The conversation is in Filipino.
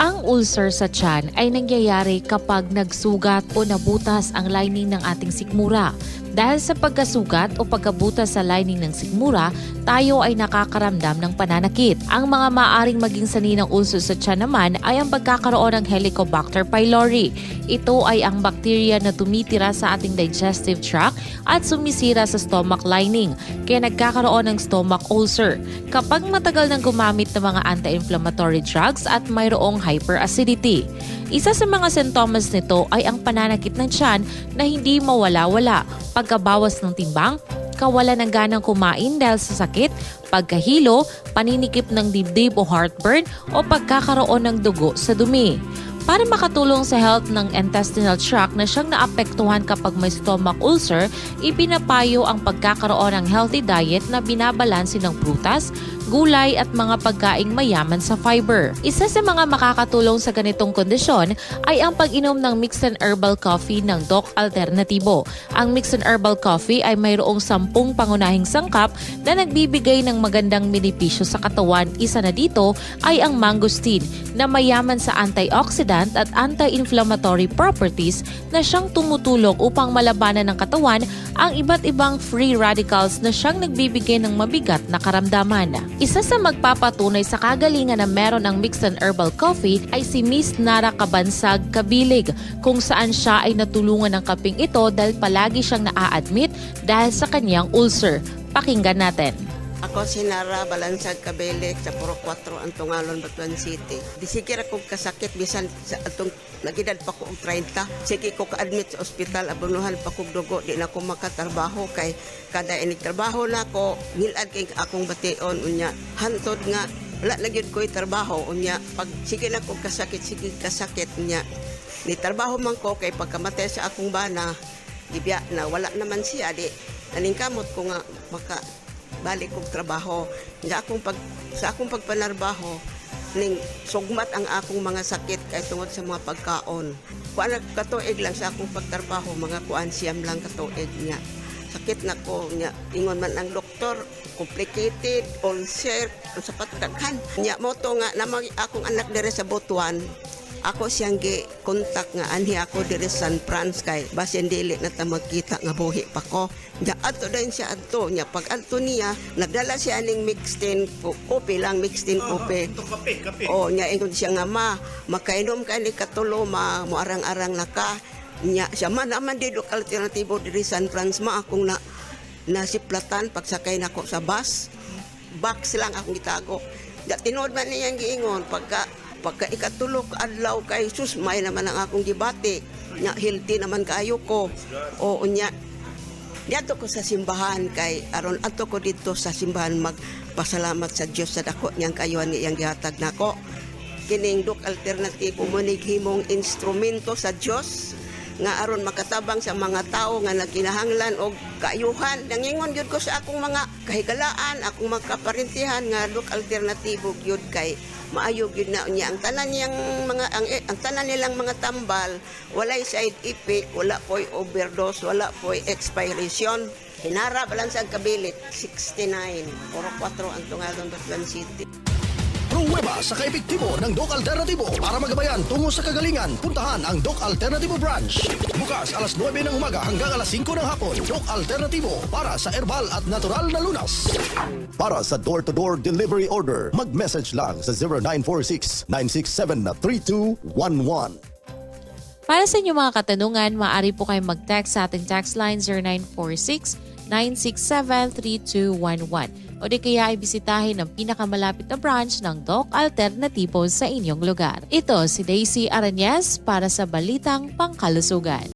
Ang ulcer sa tiyan ay nangyayari kapag nagsugat o nabutas ang lining ng ating sikmura. Dahil sa pagkasugat o pagkabutas sa lining ng sikmura, tayo ay nakakaramdam ng pananakit. Ang mga maaring maging sani ng ulcer sa tiyan naman ay ang pagkakaroon ng Helicobacter pylori. Ito ay ang bakterya na tumitira sa ating digestive tract at sumisira sa stomach lining, kaya nagkakaroon ng stomach ulcer. Kapag matagal nang gumamit ng mga anti-inflammatory drugs at mayroong hyperacidity. Isa sa mga sintomas nito ay ang pananakit ng tiyan na hindi mawala-wala, pagkabawas ng timbang, kawalan ng ganang kumain dahil sa sakit, pagkahilo, paninikip ng dibdib o heartburn o pagkakaroon ng dugo sa dumi. Para makatulong sa health ng intestinal tract na siyang naapektuhan kapag may stomach ulcer, ipinapayo ang pagkakaroon ng healthy diet na binabalansi ng prutas, gulay at mga pagkaing mayaman sa fiber. Isa sa mga makakatulong sa ganitong kondisyon ay ang pag-inom ng mixed and herbal coffee ng Doc Alternatibo. Ang mixed and herbal coffee ay mayroong sampung pangunahing sangkap na nagbibigay ng magandang benepisyo sa katawan. Isa na dito ay ang mangosteen na mayaman sa antioxidant at anti-inflammatory properties na siyang tumutulong upang malabanan ng katawan ang iba't ibang free radicals na siyang nagbibigay ng mabigat na karamdaman. Isa sa magpapatunay sa kagalingan na meron ng mixed and herbal coffee ay si Miss Nara Kabansag Kabilig kung saan siya ay natulungan ng kaping ito dahil palagi siyang naa-admit dahil sa kanyang ulcer. Pakinggan natin. Ako si Nara Balansag Kabelik sa Puro 4 ang Tungalon, Batuan City. Di sige ra kong kasakit bisan sa atong nagidad pa ko og 30. Sige ko ka-admit sa ospital abunuhan pa kog dugo di na ko makatrabaho kay kada ini trabaho na ko nilad kay akong bation unya hantod nga wala na gyud ko'y trabaho unya pag sige na kog kasakit sige kasakit unya ni trabaho man ko kay pagkamatay sa akong bana gibiya na wala naman siya di naningkamot ko nga maka balik kong trabaho. Nga akong pag, sa akong pagpanarbaho, ning sugmat ang akong mga sakit kay tungod sa mga pagkaon. Kuan katuig lang sa akong pagtrabaho, mga kuan siyam lang katuig niya. Sakit na ko niya. Ingon man ang doktor, complicated, ulcer, sa patagkan. Niya mo nga namang akong anak dire sa Butuan, ako siyang gi kontak nga anhi ako diri sa San Franz kay basin dili na ta magkita nga buhi pa ko. Nya adto din siya adto nya pag adto niya nagdala siya ning ko- kopi lang mixed in kopi. Ito kape, kape. Oh nya ingon siya nga ma makainom ka ni katulo ma muarang-arang na ka. Nya siya man naman di dok alternatibo diri San Franz ma akong na nasiplatan pagsakay nako sa bus box lang akong gitago. Da tinuod man niyang giingon pagka pagka ikatulog adlaw kay sus may naman ang akong gibati. Nya healthy naman kayo ko. O unya Diato ko sa simbahan kay aron ato ko dito sa simbahan magpasalamat sa Dios sa dako niyang kayuhan niyang gihatag nako. Kining duk alternatibo mo himong instrumento sa Dios nga aron makatabang sa mga tao nga nagkinahanglan og kaayuhan nangingon gyud ko sa akong mga kahigalaan akong makaparintihan nga duk alternatibo gyud kay maayo gyud na niya. Ang tanan niyang mga ang, ang tanan nilang mga tambal walay side effect wala po'y overdose wala po'y expiration. Hinara ba lang sa kabilit 69 puro 4 ang tungalon Batuan City Pruweba sa kaepektibo ng Doc Alternatibo para magabayan tungo sa kagalingan. Puntahan ang Doc Alternatibo Branch. Bukas alas 9 ng umaga hanggang alas 5 ng hapon. Doc Alternatibo para sa herbal at natural na lunas. Para sa door-to-door delivery order, mag-message lang sa 0946-967-3211. Para sa inyong mga katanungan, maaari po kayong mag-text sa ating text line 0946-967-3211 o di kaya ay bisitahin ang pinakamalapit na branch ng Doc Alternativo sa inyong lugar. Ito si Daisy Arañez para sa Balitang Pangkalusugan.